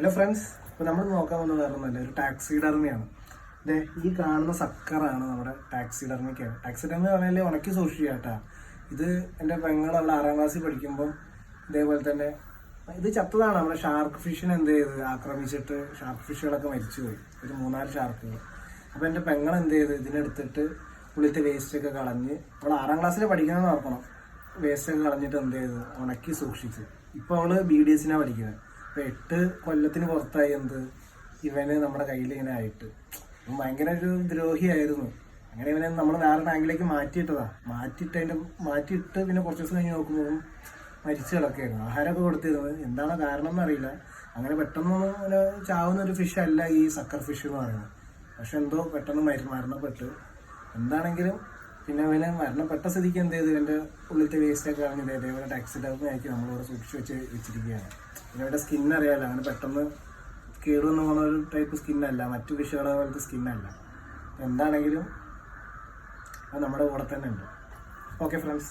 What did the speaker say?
Hello friends ഇപ്പോൾ നമ്മൾ നോക്കാൻ വന്നത് ഒരു ടാക്സി ഡർമിയാണ് ദേ ഈ കാണുന്ന സക്കറാണ് നമ്മുടെ ടാക്സി ഡർമിക്ക് ടാക്സി ഡർമി പറഞ്ഞാൽ ഉണക്കി സൂക്ഷിക്കുക കേട്ടാ. ഇത് എന്റെ അവൾ ആറാം ക്ലാസ്സിൽ പഠിക്കുമ്പം ഇതേപോലെ തന്നെ ഇത് ചത്തതാണ്. നമ്മുടെ ഷാർക്ക് ഫിഷിനെ എന്ത് ചെയ്ത്? ആക്രമിച്ചിട്ട് ഷാർക്ക് ഫിഷുകളൊക്കെ മരിച്ചുപോയി. ഒരു മൂന്നാൽ ഷാർക്കുകൾ അപ്പോൾ എന്റെ പെങ്ങൾ എന്ത് ചെയ്ത്? ഇതിനെടുത്തിട്ട് പുള്ളിത്തെ വേസ്റ്റ് ഒക്കെ കളഞ്ഞ് അവൾ ആറാം ക്ലാസ്സിൽ പഠിക്കണമെന്ന് ഓർക്കണം. വേസ്റ്റ് ഒക്കെ കളഞ്ഞിട്ട് എന്ത് ചെയ്ത്? ഉണക്കി സൂക്ഷിച്ച്. ഇപ്പൊ അവൾ ബി ഡി എസിനാണ് പഠിക്കുന്നത് അപ്പൊ എട്ട് കൊല്ലത്തിന് പുറത്തായി എന്ത്? ഇവന് നമ്മുടെ കയ്യിൽ ഇങ്ങനെ ആയിട്ട്. ഭയങ്കര ഒരു ദ്രോഹിയായിരുന്നു. അങ്ങനെ ഇവനെ നമ്മൾ വേറെ ബാങ്കിലേക്ക് മാറ്റിയിട്ടതാ. മാറ്റിയിട്ട് അതിന്റെ മാറ്റിയിട്ട് പിന്നെ കുറച്ച് ദിവസം കഴിഞ്ഞ് നോക്കുമ്പോൾ മരിച്ചു കിടക്കുകയായിരുന്നു. ആഹാരമൊക്കെ കൊടുത്തിരുന്നത്. എന്താണ് കാരണം എന്നറിയില്ല. അങ്ങനെ പെട്ടെന്ന് അങ്ങനെ ചാവുന്ന ഒരു ഫിഷ് അല്ല ഈ സക്കർ ഫിഷ് എന്ന് പറയുന്നത്. പക്ഷെ എന്തോ പെട്ടെന്ന് മരി മരണപ്പെട്ട്. എന്താണെങ്കിലും പിന്നെ അവന് മരണപ്പെട്ട സ്ഥിതിക്ക് എന്ത് ചെയ്തു? ഇവന്റെ ഉള്ളിലത്തെ വേസ്റ്റ് ഒക്കെ കളഞ്ഞ് ഇതേ ഇതേപോലെ ടാക്സി നമ്മൾ നമ്മളിവിടെ സൂക്ഷിച്ച് വെച്ച് വെച്ചിരിക്കുകയാണ്. പിന്നെ അവരുടെ സ്കിൻ അറിയാലോ അങ്ങനെ പെട്ടെന്ന് കീറുന്ന പോകുന്ന ഒരു ടൈപ്പ് സ്കിന്നല്ല മറ്റു വിഷയങ്ങളെ പോലത്തെ സ്കിന്നല്ല എന്താണെങ്കിലും അത് നമ്മുടെ കൂടെ തന്നെ ഉണ്ട്. Okay friends